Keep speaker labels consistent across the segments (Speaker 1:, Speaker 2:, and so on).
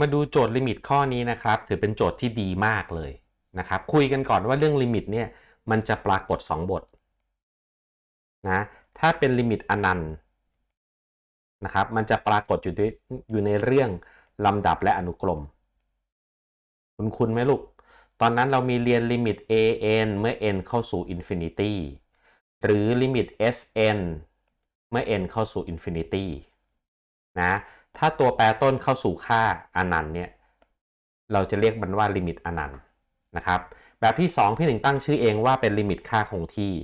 Speaker 1: มาดูโจทย์ลิมิตข้อนี้นะครับ ถือเป็นโจทย์ที่ดีมากเลยนะครับ คุยกันก่อนว่าเรื่องลิมิตเนี่ยมันจะปรากฏ 2 บทนะถ้าเป็นลิมิตอนันต์นะครับ มันจะปรากฏอยู่อยู่ในเรื่องลำดับและอนุกรม คุณคุณไหมลูก ตอนนั้นเรามีเรียนลิมิต an เมื่อ n เข้าสู่ infinity หรือลิมิต sn เมื่อ n เข้าสู่ infinity นะ ถ้าตัวแปรต้นเข้าสู่ค่าอนันต์เนี่ยเราจะเรียกมันว่าลิมิตอนันต์นะครับ แบบที่ 2 พี่หนึ่งตั้งชื่อเองว่าเป็นลิมิตค่าคงที่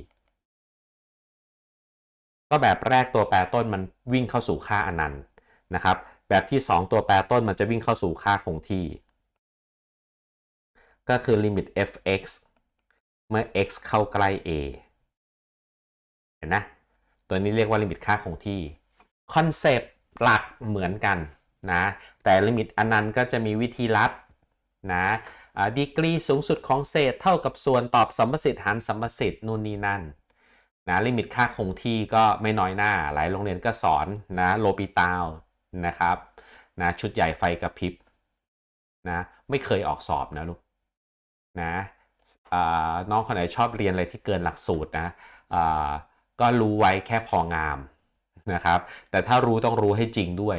Speaker 1: ก็แบบแรกตัวแปรต้นมันวิ่งเข้าสู่ค่าอนันต์นะครับ แบบที่ 2 ตัวแปรต้นมันจะวิ่งเข้าสู่ค่าคงที่ ก็คือลิมิต f(x) เมื่อ x เข้าใกล้ a เห็นนะ ตัวนี้เรียกว่าลิมิตค่าคงที่คอนเซปต์ หลักเหมือนกันนะแต่ลิมิตอนันนั้นก็จะมีวิธีลัดนะดีกรีสูงสุดของเศษเท่ากับส่วนตอบสัมประสิทธิ์หารสัมประสิทธิ์นู่นนี่นั่นนะลิมิตค่าคงที่ก็ไม่น้อยหน้า หลายโรงเรียนก็สอนนะโลปิตาลนะครับนะชุดใหญ่ไฟกระพริบนะไม่เคยออกสอบนะลูกนะน้องคนไหนชอบเรียนอะไรที่เกินหลักสูตรนะก็รู้ไว้แค่พองาม นะครับ แต่ถ้ารู้ต้องรู้ให้จริงด้วย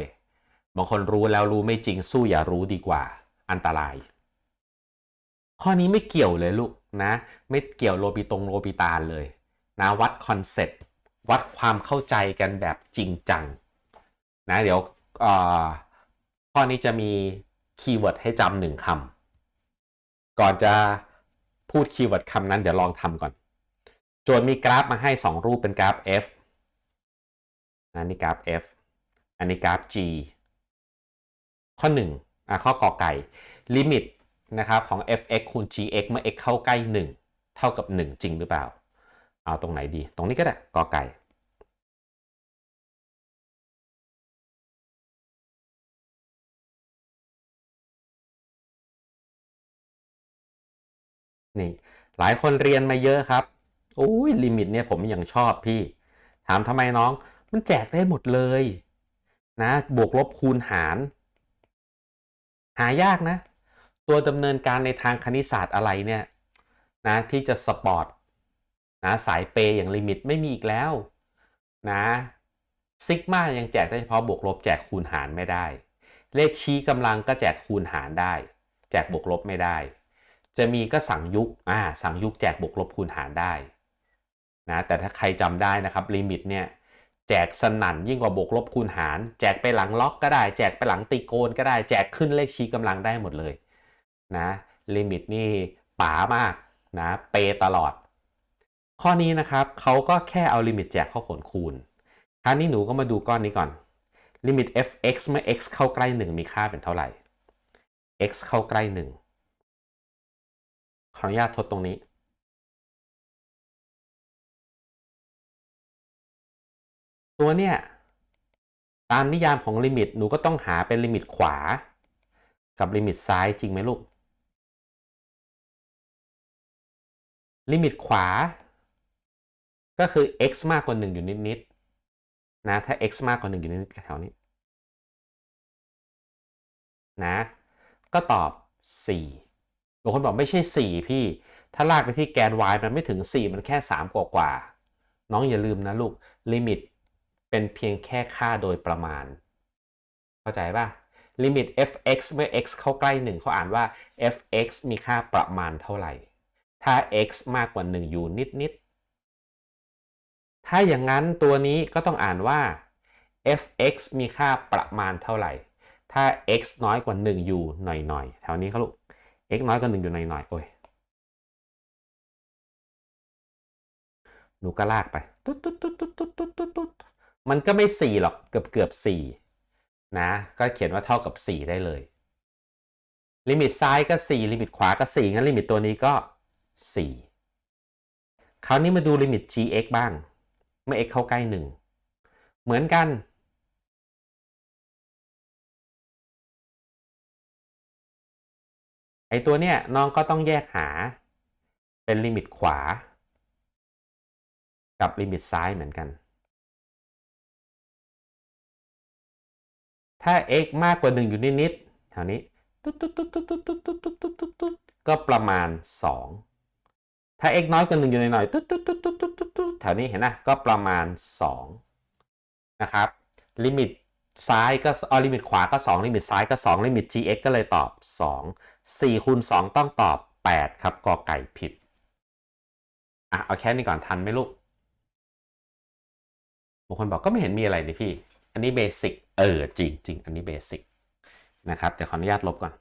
Speaker 1: บางคนรู้แล้วรู้ไม่จริงสู้อย่ารู้ดีกว่า อันตราย ข้อนี้ไม่เกี่ยวเลยลูกนะ ไม่เกี่ยวโลปิตรงโลปิตาเลยนะวัดคอนเซ็ปต์วัดความเข้าใจกันแบบจริงจังนะเดี๋ยวข้อนี้จะมีคีย์เวิร์ดให้จำหนึ่งคำก่อนจะพูดคีย์เวิร์ดคำนั้นเดี๋ยวลองทำก่อน โจทย์มีกราฟมาให้ 2 รูปเป็นกราฟ f อันนี้กราฟ f อันนี้กราฟ g ข้อ1อะข้อกอไก่ ลิมิตนะครับของ f(x) คูณ g(x) เมื่อ x เข้าใกล้ 1 เท่ากับ 1 จริงหรือเปล่า เอาตรงไหนดี ตรงนี้ก็ได้กอไก่ นี่หลายคนเรียนมาเยอะครับโอ้ยลิมิตเนี่ยผมยังชอบพี่ ถามทำไมน้อง มันแจกได้หมดเลยนะบวกลบคูณหาร หายากนะ ตัวดำเนินการในทางคณิตศาสตร์อะไรเนี่ยนะที่จะสปอร์ตนะสายเปย์อย่างลิมิตไม่มีอีกแล้วนะซิกมายังแจกได้เฉพาะบวกลบแจกคูณหารไม่ได้ เลขชี้กำลังก็แจกคูณหารได้ แจกบวกลบไม่ได้ จะมีก็สั่งยุกอ่าสั่งยุกแจกบวกลบคูณหารได้นะแต่ถ้าใครจำได้นะครับลิมิตเนี่ย แจกสนั่นยิ่งกว่าบวกลบคูณหาร แจกไปหลังล็อกก็ได้ แจกไปหลังตีโกนก็ได้ แจกขึ้นเลขชี้กำลังได้หมดเลยนะลิมิตนี่ป๋ามากนะเปตลอด ข้อนี้นะครับเขาก็แค่เอาลิมิตแจกข้อผลคูณ คราวนี้หนูก็มาดูก้อนนี้ก่อนลิมิต f(x) เมื่อ x เข้าใกล้ 1 มีค่าเป็นเท่าไหร่ x เข้าใกล้ 1 ขออนุญาตทดตรงนี้ ตัวเนี่ยตามนิยามของลิมิตหนูก็ต้องหาเป็นลิมิตขวา กับลิมิตซ้ายจริงไหมลูก ลิมิตขวา ก็คือ x มากกว่า 1 อยู่นิดๆนะถ้า x มากกว่า 1 อยู่นิดๆแถวนี้นะก็ตอบ 4บางคนบอกไม่ใช่ 4 พี่ ถ้าลากไปที่แกน y มันไม่ถึง 4 มันแค่ 3 กว่ากว่า น้องอย่าลืมนะลูก ลิมิต เป็นเพียงแค่ค่าโดยประมาณ เข้าใจป่ะลิมิต f(x) เมื่อ x เข้าใกล้ 1 เขาอ่านว่า f(x) มีค่าประมาณเท่าไหร่ ถ้า x มากกว่า 1 อยู่นิดๆถ้าอย่างนั้นตัวนี้ก็ต้องอ่านว่า f(x) มีค่าประมาณเท่าไหร่ ถ้า x น้อยกว่า 1 อยู่หน่อยๆ แถวนี้เขาลูก x น้อยกว่า 1 อยู่หน่อยๆ โอ้ย หนูก็ลากไป ตุ๊ดตุ๊ดตุ๊ดตุ๊ดตุ๊ดตุ๊ดตุ๊ด มันก็ไม่ 4 หรอกเกือบเกือบ4นะก็เขียนว่าเท่ากับ 4 ได้เลย ลิมิตซ้ายก็ 4 ลิมิตขวาก็ 4 งั้นลิมิตตัวนี้ก็ 4 คราวนี้มาดูลิมิต gx บ้าง เมื่อ x เข้าใกล้ 1 เหมือนกันไอตัวเนี้ยน้องก็ต้องแยกหาเป็นลิมิตขวา กับลิมิตซ้ายเหมือนกัน ถ้า x มากกว่า 1 อยู่นิดๆแถวนี้ตุ๊ดตุ๊ดตุ๊ดตุ๊ดตุ๊ดตุ๊ดตุ๊ดตุ๊ดตุ๊ดตุ๊ดก็ประมาณ 2 ถ้า x น้อยกว่า 1 อยู่หน่อยๆตุ๊ดตุ๊ดตุ๊ดตุ๊ดตุ๊ดตุ๊ดตุ๊ดแถวนี้เห็นนะก็ประมาณ 2 นะครับ ลิมิตซ้ายก็เอลิมิตขวาก็ 2 ลิมิตซ้ายก็ 2 ลิมิต gx ก็เลยตอบ 2 4คูณ2ต้องตอบ 8 ครับกอไก่ผิด อะ เอาแค่นี้ก่อนทันไหมลูกบางคนบอกก็ไม่เห็นมีอะไรนี่พี่ อันนี้เบสิกเออจริงจริงอันนี้เบสิกนะครับเดี๋ยวขออนุญาตลบก่อน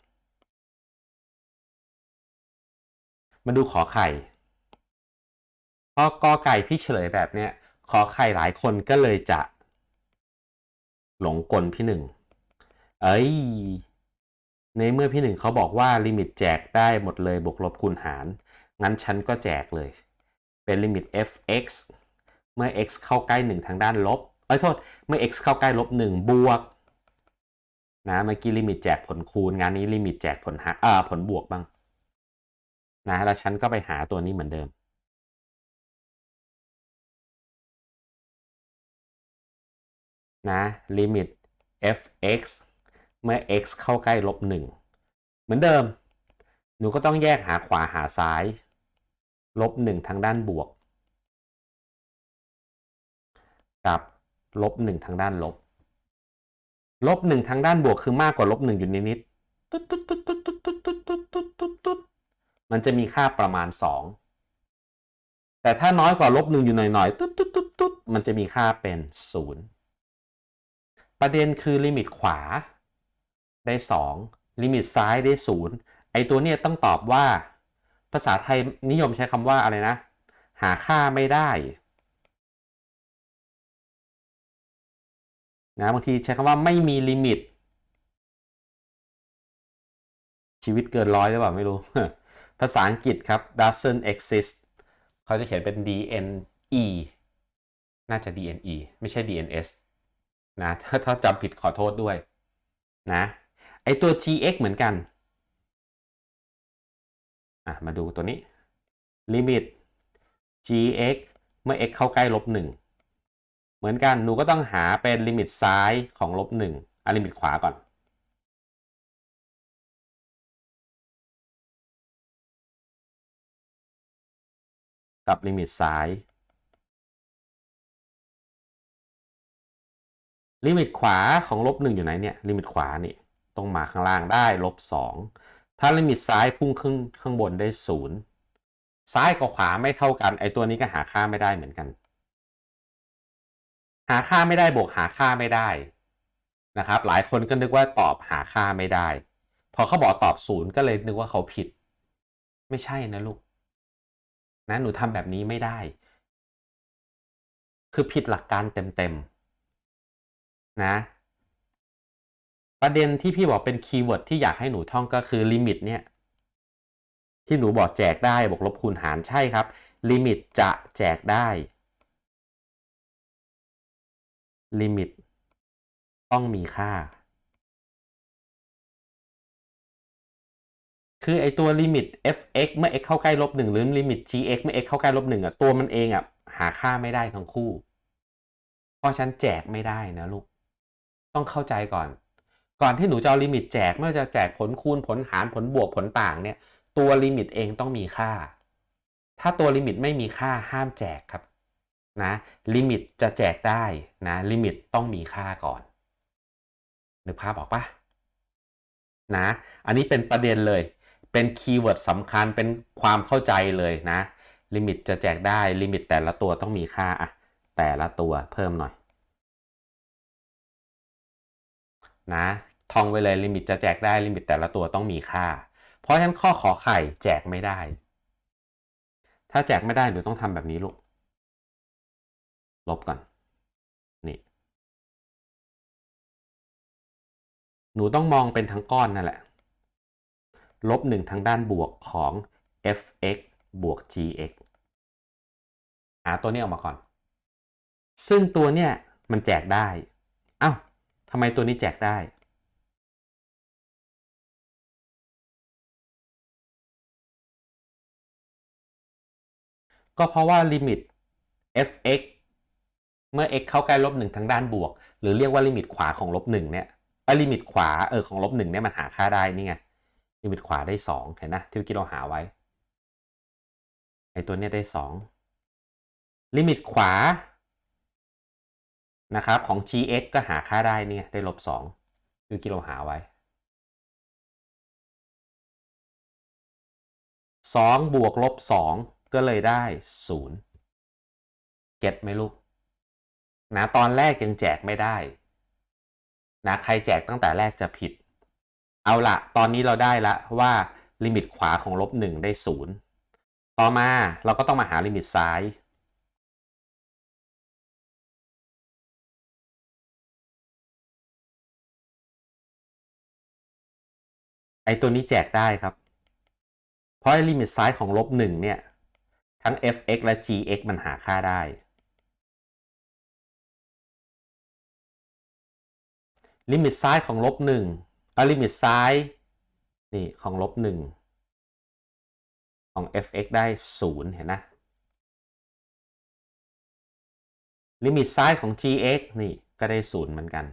Speaker 1: มาดูขอไข่พอกอไก่พี่เฉลยแบบเนี้ยขอไข่หลายคนก็เลยจะ หลงกลพี่หนึ่งเอ้ยในเมื่อพี่หนึ่งเขาบอกว่าลิมิตแจกได้หมดเลยบวกลบคูณหาร งั้นฉันก็แจกเลย เป็นลิมิต f(x) เมื่อ x เข้าใกล้ 1 ทางด้านลบ เอ้ยโทษ เมื่อ x เข้าใกล้ลบ1บวกนะเมื่อกี้ลิมิตแจกผลคูณ งานนี้ลิมิตแจกผลหาเอ่อผลบวกบ้างนะแล้วฉันก็ไปหาตัวนี้เหมือนเดิม นะลิมิต f(x) เมื่อ x เข้าใกล้ลบ1เหมือนเดิม หนูก็ต้องแยกหาขวาหาซ้าย ลบ1ทางด้านบวก กับ ลบ1ทางด้านลบ ลบ1ทางด้านบวกคือมากกว่าลบ1อยู่นิดๆตุ๊ดตุ๊ดตุ๊ดตุ๊ดตุ๊ดตุ๊ดตุ๊ดตุ๊ดตุ๊ดตุ๊ดมันจะมีค่าประมาณ 2 แต่ถ้าน้อยกว่าลบ1อยู่หน่อยๆตุ๊ดตุ๊ดตุ๊ดตุ๊ดมันจะมีค่าเป็น 0 ประเด็นคือลิมิตขวา ได้ 2 ลิมิตซ้ายได้ 0 ไอตัวเนี้ยต้องตอบว่า ภาษาไทยนิยมใช้คำว่าอะไรนะ หาค่าไม่ได้ นะบางทีใช้คำว่าไม่มีลิมิต ชีวิตเกินร้อยหรือเปล่าไม่รู้ ภาษาอังกฤษครับ doesn't exist เขาจะเขียนเป็น dne น่าจะ dne ไม่ใช่ dns นะถ้าถ้าจำผิดขอโทษด้วยนะไอตัว gx เหมือนกันอะมาดูตัวนี้ลิมิต gx เมื่อ x เข้าใกล้ลบ1 เหมือนกันหนูก็ต้องหาเป็นลิมิตซ้ายของลบ1อะลิมิตขวาก่อน กับลิมิตซ้าย ลิมิตขวาของลบ1อยู่ไหนเนี่ย ลิมิตขวานี่ต้องมาข้างล่างได้ลบ2ถ้าลิมิตซ้ายพุ่งขึ้นข้างบนได้0ซ้ายกับขวาไม่เท่ากัน ไอตัวนี้ก็หาค่าไม่ได้เหมือนกัน หาค่าไม่ได้บวกหาค่าไม่ได้นะครับ หลายคนก็นึกว่าตอบหาค่าไม่ได้ พอเขาบอกตอบศูนย์ก็เลยนึกว่าเขาผิด ไม่ใช่นะลูกนะหนูทำแบบนี้ไม่ได้ คือผิดหลักการเต็มๆนะประเด็นที่พี่บอกเป็นคีย์เวิร์ดที่อยากให้หนูท่องก็คือลิมิตเนี่ยที่หนูบอกแจกได้บวกลบคูณหารใช่ครับ ลิมิตจะแจกได้ ลิมิต ต้องมีค่า คือไอตัวลิมิต f(x) เมื่อ x เข้าใกล้ลบ1หรือลิมิต gx เมื่อ x เข้าใกล้ลบ1อะตัวมันเองอะหาค่าไม่ได้ทั้งคู่ เพราะฉันแจกไม่ได้นะลูก ต้องเข้าใจก่อน ก่อนที่หนูจะเอาลิมิตแจกไม่ว่าจะแจกผลคูณผลหารผลบวกผลต่างเนี่ย ตัวลิมิตเองต้องมีค่า ถ้าตัวลิมิตไม่มีค่าห้ามแจกครับ นะลิมิตจะแจกได้นะลิมิตต้องมีค่าก่อนนึกภาพออกปะนะอันนี้เป็นประเด็นเลยเป็นคีย์เวิร์ดสำคัญเป็นความเข้าใจเลยนะลิมิตจะแจกได้ลิมิตแต่ละตัวต้องมีค่าอะแต่ละตัวเพิ่มหน่อยนะท่องไว้เลยลิมิตจะแจกได้ลิมิตแต่ละตัวต้องมีค่า เพราะฉะนั้นข้อขอไข่แจกไม่ได้ ถ้าแจกไม่ได้หนูต้องทำแบบนี้ลูก ลบก่อน นี่ หนูต้องมองเป็นทั้งก้อนนั่นแหละ ลบหนึ่งทางด้านบวกของ f(x) บวก gx หาตัวนี้ออกมาก่อน ซึ่งตัวเนี้ยมันแจกได้อ้าวทำไมตัวนี้แจกได้ ก็เพราะว่าลิมิต f(x) เมื่อ x เข้าใกล้ลบ1ทางด้านบวก หรือเรียกว่าลิมิตขวาของลบ1เนี่ยลิมิตขวาเออของลบหนึ่งเนี่ยมันหาค่าได้นี่ไงลิมิตขวาได้สองเห็นนะที่เมื่อกี้เราหาไว้ไอตัวเนี้ยได้สองลิมิตขวานะครับของ gx ก็หาค่าได้เนี่ยได้ลบสองที่เมื่อกี้เราหาไว้สองบวกลบสองก็เลยได้ศูนย์เก็ตไหมลูก นะตอนแรกยังแจกไม่ได้นะใครแจกตั้งแต่แรกจะผิด เอาละตอนนี้เราได้ละว่าลิมิตขวาของลบหนึ่งได้ศูนย์ต่อมาเราก็ต้องมาหาลิมิตซ้าย ไอตัวนี้แจกได้ครับ เพราะลิมิตซ้ายของลบหนึ่งเนี่ย ทั้ง fx และ gx มันหาค่าได้ ลิมิตซ้ายของลบหนึ่งลิมิตซ้ายนี่ของลบหนึ่งของ fx ได้ศูนย์เห็นนะ ลิมิตซ้ายของ gx นี่ก็ได้ศูนย์เหมือนกัน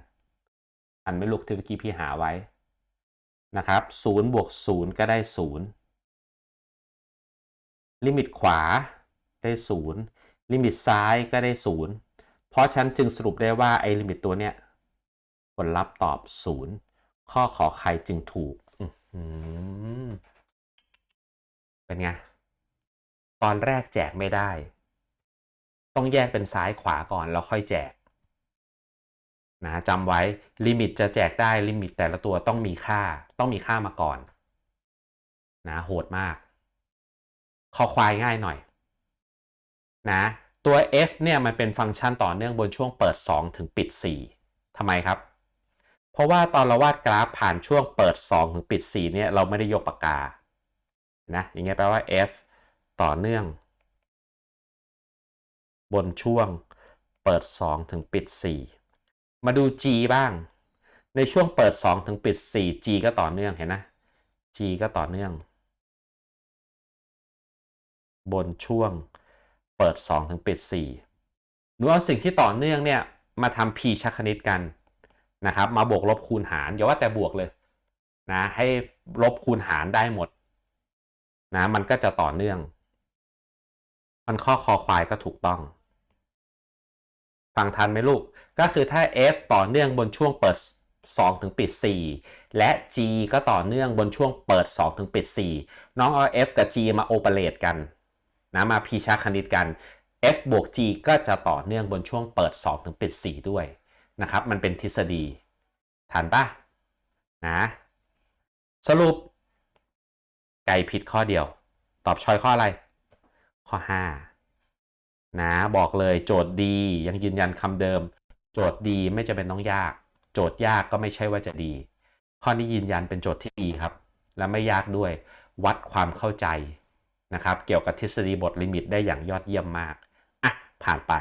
Speaker 1: อันไม่ลูกที่เมื่อกี้พี่หาไว้นะครับศูนย์บวกศูนย์ก็ได้ศูนย์ลิมิตขวาได้ศูนย์ลิมิตซ้ายก็ได้ศูนย์เพราะฉันจึงสรุปได้ว่าไอ้ลิมิตตัวเนี้ย ผลลัพธ์ตอบ 0 ข้อขอไข่จึงถูก เป็นไง ตอนแรกแจกไม่ได้ ต้องแยกเป็นซ้ายขวาก่อนแล้วค่อยแจกนะจำไว้ลิมิตจะแจกได้ลิมิตแต่ละตัวต้องมีค่า ต้องมีค่ามาก่อนนะโหดมาก คอควายง่ายหน่อยนะตัว f เนี่ยมันเป็นฟังก์ชันต่อเนื่องบนช่วงเปิด 2 ถึงปิด 4ทำไมครับ เพราะว่าตอนเราวาดกราฟผ่านช่วงเปิด 2 ถึงปิด 4 เนี่ยเราไม่ได้ยกปากกา นะ อย่างเงี้ยแปลว่า f ต่อเนื่อง บนช่วงเปิด 2 ถึงปิด 4 มาดู g บ้าง ในช่วงเปิด 2 ถึงปิด 4 g ก็ต่อเนื่องเห็นนะ g ก็ต่อเนื่อง บนช่วงเปิด 2 ถึงปิด 4หนูเอาสิ่งที่ต่อเนื่องเนี่ยมาทำ p ชักคณิตกัน นะครับมาบวกลบคูณหารอย่าว่าแต่บวกเลยนะให้ลบคูณหารได้หมดนะมันก็จะต่อเนื่อง มันข้อคอควายก็ถูกต้อง ฟังทันไหมลูก ก็คือถ้า f ต่อเนื่องบนช่วงเปิด 2 ถึงปิด 4 และ g ก็ต่อเนื่องบนช่วงเปิด 2 ถึงปิด 4 น้องเอา f กับ g มาโอเปเรตกันนะมาพีชาคณิตกัน f บวก g ก็จะต่อเนื่องบนช่วงเปิด 2 ถึงปิด 4 ด้วย นะครับ มันเป็นทฤษฎีทันปะนะสรุป ไก่ผิดข้อเดียว ตอบชอยข้ออะไร ข้อ 5 นะบอกเลยโจทย์ดียังยืนยันคำเดิม โจทย์ดีไม่จำเป็นต้องยาก โจทย์ยากก็ไม่ใช่ว่าจะดี ข้อนี้ยืนยันเป็นโจทย์ที่ดีครับ และไม่ยากด้วยวัดความเข้าใจนะครับ เกี่ยวกับทฤษฎีบทลิมิตได้อย่างยอดเยี่ยมมาก อะ ผ่านไป